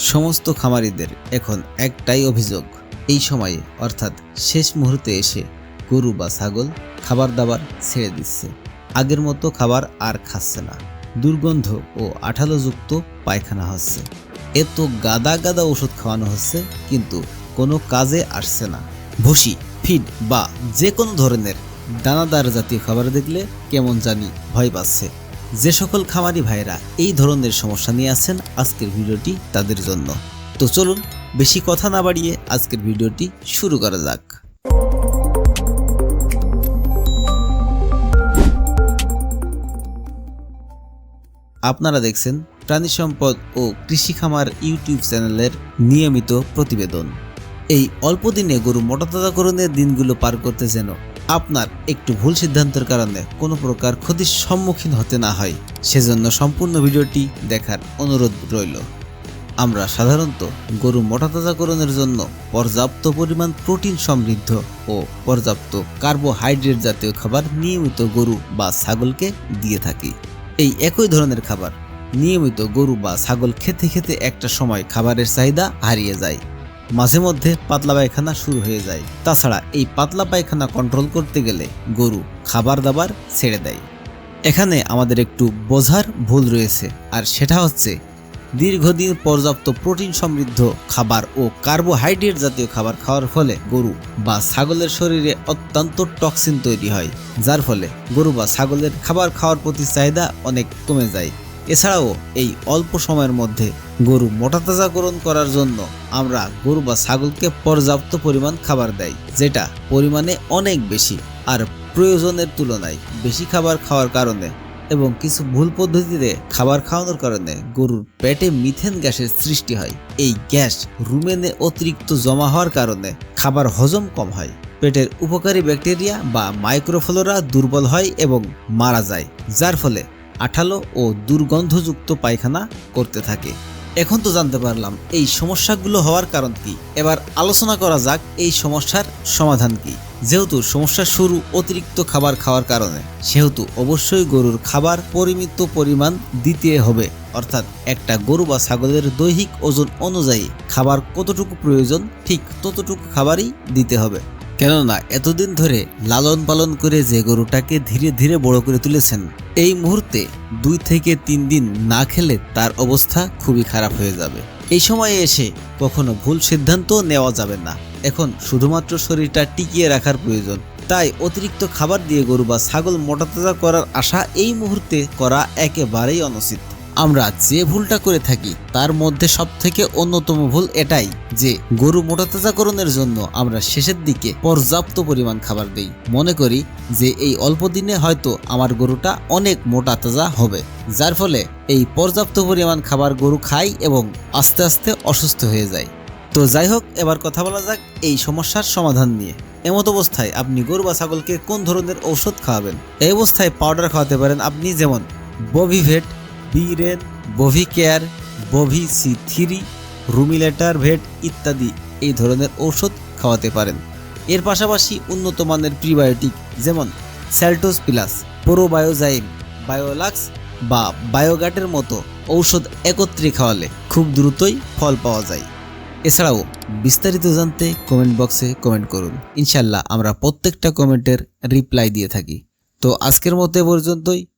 সমস্ত খামারিদের এখন একটাই অভিযোগ। এই সময়ে, অর্থাৎ শেষ মুহূর্তে এসে গরু বা ছাগল খাবার দাবার ছেড়ে দিচ্ছে। আগের মতো খাবার আর খাচ্ছে না। দুর্গন্ধ ও আঠালোযুক্ত পায়খানা হচ্ছে। এত গাদা গাদা ওষুধ খাওয়ানো হচ্ছে, কিন্তু কোনো কাজে আসছে না। ভুসি, ফিড বা যে কোনো ধরনের দানাদার জাতীয় খাবার দেখলে কেমন জানি ভয় পাচ্ছে। যে সকল খামারি ভাইরা এই ধরনের সমস্যা নিয়ে আছেন, আজকের ভিডিওটি তাদের জন্য। তো চলুন, বেশি কথা না বাড়িয়ে আজকের ভিডিওটি শুরু করা যাক। আপনারা দেখছেন প্রাণী সম্পদ ও কৃষি খামার ইউটিউব চ্যানেলের নিয়মিত প্রতিবেদন। এই অল্প দিনে গরু মোটাতাজাকরণের দিনগুলো পার করতে যেন আপনার একটু ভুল সিদ্ধান্তের কারণে কোনো প্রকার ক্ষতির সম্মুখীন হতে না হয়। সেজন্য সম্পূর্ণ ভিডিওটি দেখার অনুরোধ রইল। আমরা সাধারণত গরু মোটাতাজাকরণের জন্য পর্যাপ্ত পরিমাণ প্রোটিন সমৃদ্ধ ও পর্যাপ্ত কার্বোহাইড্রেট জাতীয় খাবার নিয়মিত গরু বা ছাগলকে দিয়ে থাকি। এই একই ধরনের খাবার নিয়মিত গরু বা ছাগল খেতে খেতে একটা সময় খাবারের চাহিদা হারিয়ে যায়। মাঝে মধ্যে পাতলা পায়খানা শুরু হয়ে যায়। তাছাড়া এই পাতলা পায়খানা কন্ট্রোল করতে গেলে গরু খাবার দাবার ছেড়ে দেয়। এখানে আমাদের একটু বোঝার ভুল রয়েছে, আর সেটা হচ্ছে দীর্ঘদিন পর্যাপ্ত প্রোটিন সমৃদ্ধ খাবার ও কার্বোহাইড্রেট জাতীয় খাবার খাওয়ার ফলে গরু বা ছাগলের শরীরে অত্যন্ত টক্সিন তৈরি হয়, যার ফলে গরু বা ছাগলের খাবার খাওয়ার প্রতি চাহিদা অনেক কমে যায়। এছাড়াও এই অল্প সময়ের মধ্যে গরু মোটাতাজাকরণ করার জন্য আমরা গরু বা ছাগলকে পর্যাপ্ত পরিমাণ খাবার দেয় যেটা পরিমাণে অনেক বেশি আর প্রয়োজনের তুলনায় বেশি খাবার খাওয়ার কারণে এবং কিছু ভুল পদ্ধতিতে খাবার খাওয়ানোর কারণে গরুর পেটে মিথেন গ্যাসের সৃষ্টি হয়। এই গ্যাস রুমেনে অতিরিক্ত জমা হওয়ার কারণে খাবার হজম কম হয়। পেটের উপকারী ব্যাকটেরিয়া বা মাইক্রোফ্লোরা দুর্বল হয় এবং মারা যায়, যার ফলে আঠালো ও দুর্গন্ধযুক্ত পায়খানা করতে থাকে। এখন তো জানতে পারলাম, এই সমস্যাগুলো হওয়ার কারণ কি? এবার আলোচনা করা যাক এই সমস্যার সমাধান কি। যেহেতু সমস্যা শুরু অতিরিক্ত খাবার খাওয়ার কারণে, সেহেতু অবশ্যই গরুর খাবার পরিমিত পরিমাণ দিতে হবে। অর্থাৎ একটা গরু বা ছাগলের দৈহিক ওজন অনুযায়ী খাবার কতটুকু প্রয়োজন, ঠিক ততটুকু খাবারই দিতে হবে। কেননা, এতদিন ধরে লালন পালন করে যে গরুটাকে ধীরে ধীরে বড় করে তুলেছেন এই মুহূর্তে দুই থেকে তিন দিন না খেলে তার অবস্থা খুবই খারাপ হয়ে যাবে। এই সময়ে এসে কখনো ভুল সিদ্ধান্ত নেওয়া যাবে না। এখন শুধুমাত্র শরীরটা টিকিয়ে রাখার প্রয়োজন। তাই অতিরিক্ত খাবার দিয়ে গরু বা ছাগল মোটাতাজা করার আশা এই মুহূর্তে করা একেবারেই অনুচিত। আমরা যে ভুলটা করে থাকি, তার মধ্যে সব থেকে অন্যতম ভুল এটাই যে গরু মোটাতাজাকরণের জন্য আমরা শেষের দিকে পর্যাপ্ত পরিমাণ খাবার দেই। মনে করি যে এই অল্প দিনে হয়তো আমার গরুটা অনেক মোটা তাজা হবে, যার ফলে এই পর্যাপ্ত পরিমাণ খাবার গরু খায় এবং আস্তে আস্তে অসুস্থ হয়ে যায়। তো যাই হোক, এবার কথা বলা যাক এই সমস্যার সমাধান নিয়ে। এমত অবস্থায় আপনি গরু বা ছাগলকে কোন ধরনের ঔষধ খাওয়াবেন? এই অবস্থায় পাউডার খাওয়াতে পারেন আপনি যেমন বভিভেট বিরেন বভি কেয়ার বভি সি থ্রি, রুমিলেটার ভেট ইত্যাদি এই ধরনের ঔষধ খাওয়াতে পারেন। এর পাশাপাশি উন্নত মানের প্রিবায়োটিক যেমন স্যালটোস প্লাস, পোরোবায়োজাইম, বায়োলাক্স বা বায়োগাটের মতো ঔষধ একত্রে খাওয়ালে খুব দ্রুতই ফল পাওয়া যায়। এছাড়াও বিস্তারিত জানতে কমেন্ট বক্সে কমেন্ট করুন। ইনশাল্লাহ আমরা প্রত্যেকটা কমেন্টের রিপ্লাই দিয়ে থাকি। তো আজকের মতো এ পর্যন্তই।